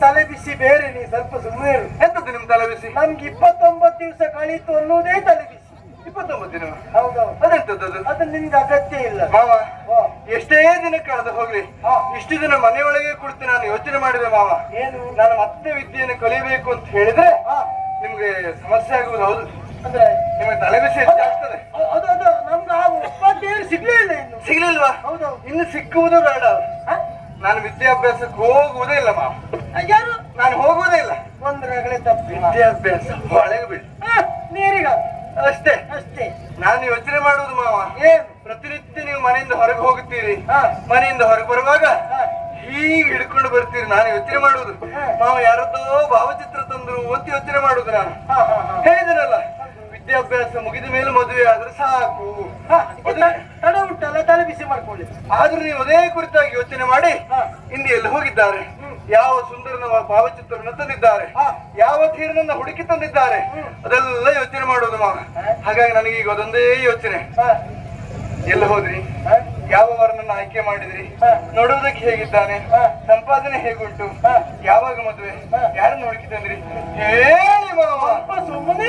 ತಲೆ ಬಿಸಿ ಬೇರೆ ನೀ ಸ್ವಲ್ಪ ಸುಮ್ಮನೆ ಎಂತದ್ದು ನಿಮ್ ತಲೆ ಬಿಸಿ? ನಮ್ಗೆ ಇಪ್ಪತ್ತೊಂಬತ್ತು ದಿವಸ ಕಳೀತು ಅನ್ನೋದೇ ತಲೆ ಬಿಸಿ. ಇಪ್ಪತ್ತೊಂಬತ್ತು ದಿನ? ಹೌದೌದು. ಅದೆಂತದ್ದು ಅದು ಅದು ನಿಮ್ಗೆ ಅಗತ್ಯ ಇಲ್ಲ. ಮಾವ ಎಷ್ಟೇ ದಿನ ಕಳೆದು ಹೋಗ್ಲಿ ಹಾ. ಇಷ್ಟು ದಿನ ಮನೆಯೊಳಗೆ ಕೊಡ್ತೀನಿ ನಾನು ಯೋಚನೆ ಮಾಡಿದೆ ಮಾವ. ಏನು? ನಾನು ಮತ್ತೆ ವಿದ್ಯೆಯನ್ನು ಕಲಿಬೇಕು ಅಂತ ಹೇಳಿದ್ರೆ ನಿಮ್ಗೆ ಸಮಸ್ಯೆ ಆಗುವುದು ಹೌದು. ಅಂದ್ರೆ ನಿಮಗೆ ತಲೆಬಿಸಿ ಹೆಚ್ಚಾಗ್ತದೆ ಅದು ಅದು ನಮ್ಗೆ ಆ ಉಪಾಧ್ಯಾಯರು ಸಿಗ್ಲೇ ಇಲ್ಲ ಇನ್ನು. ಸಿಗ್ಲಿಲ್ವಾ? ಹೌದೌದು ಇನ್ನು ಸಿಕ್ಕುವುದು ಬೇಡ? ನಾನು ವಿದ್ಯಾಭ್ಯಾಸಕ್ಕೆ ಹೋಗುವುದೇ ಇಲ್ಲ ಮಾವ. ಯಾರು? ನಾನು ಹೋಗುವುದೇ ಇಲ್ಲ. ಒಂದು ರಗಳೆ ತಪ್ಪಿ. ವಿದ್ಯಾಭ್ಯಾಸ ಒಳಗೆ ಬಿಡಿ. ನೀರಿಗ? ಅಷ್ಟೇ. ಅಷ್ಟೇ. ನಾನು ಯೋಚನೆ ಮಾಡುವುದು ಮಾವ. ಏನ್? ಪ್ರತಿನಿತ್ಯ ನೀವು ಮನೆಯಿಂದ ಹೊರಗೆ ಹೋಗುತ್ತೀರಿ. ಮನೆಯಿಂದ ಹೊರಗೆ ಬರುವಾಗ. ಹೀಗೆ ಹಿಡ್ಕೊಂಡು ಬರ್ತೀರಿ ನಾನು ಯೋಚನೆ ಮಾಡುದು ನಾವು ಮಾವ ಯಾರದ್ದೋ ಭಾವಚಿತ್ರ ತಂದ್ರು ಅಂತ ಯೋಚನೆ ಮಾಡುದು ನಾನು. ಹೇಳಿದ್ರಲ್ಲ ವಿದ್ಯಾಭ್ಯಾಸ ಮುಗಿದ ಮೇಲೆ ಮದುವೆ ಆದ್ರೆ ಸಾಕು. ತಡ ಉಂಟಲ್ಲ ತಲೆ ಬಿಸಿ ಮಾಡ್ಕೊಳ್ಳಿ. ಆದ್ರೂ ನೀವು ಅದೇ ಕುರಿತಾಗಿ ಯೋಚನೆ ಮಾಡಿ ಎಲ್ಲಿ ಹೋಗಿದ್ದಾರೆ? ಯಾವ ಸುಂದರನ ಭಾವಚಿತ್ರವನ್ನು ತಂದಿದ್ದಾರೆ. ಯಾವ ಧೀರನನ್ನ ಹುಡುಕಿ ತಂದಿದ್ದಾರೆ? ಅದೆಲ್ಲ ಯೋಚನೆ ಮಾಡುವುದು ಮಾವ. ಹಾಗಾಗಿ ನನಗೆ ಈಗ ಅದೊಂದೇ ಯೋಚನೆ. ಎಲ್ಲ ಹೋದ್ರಿ? ಯಾವ ವರನನ್ನ ಆಯ್ಕೆ ಮಾಡಿದ್ರಿ? ಹಾ. ನೋಡುವುದಕ್ಕೆ ಹೇಗಿದ್ದಾನೆ. ಸಂಪಾದನೆ ಹೇಗುಂಟು? ಯಾವಾಗ ಮದುವೆ? ಯಾರು ಯಾರನ್ನ ಹುಡುಕಿ ತಂದ್ರಿ? ಹೇಳಿ ಮಾವ. ಸುಮ್ಮನೆ.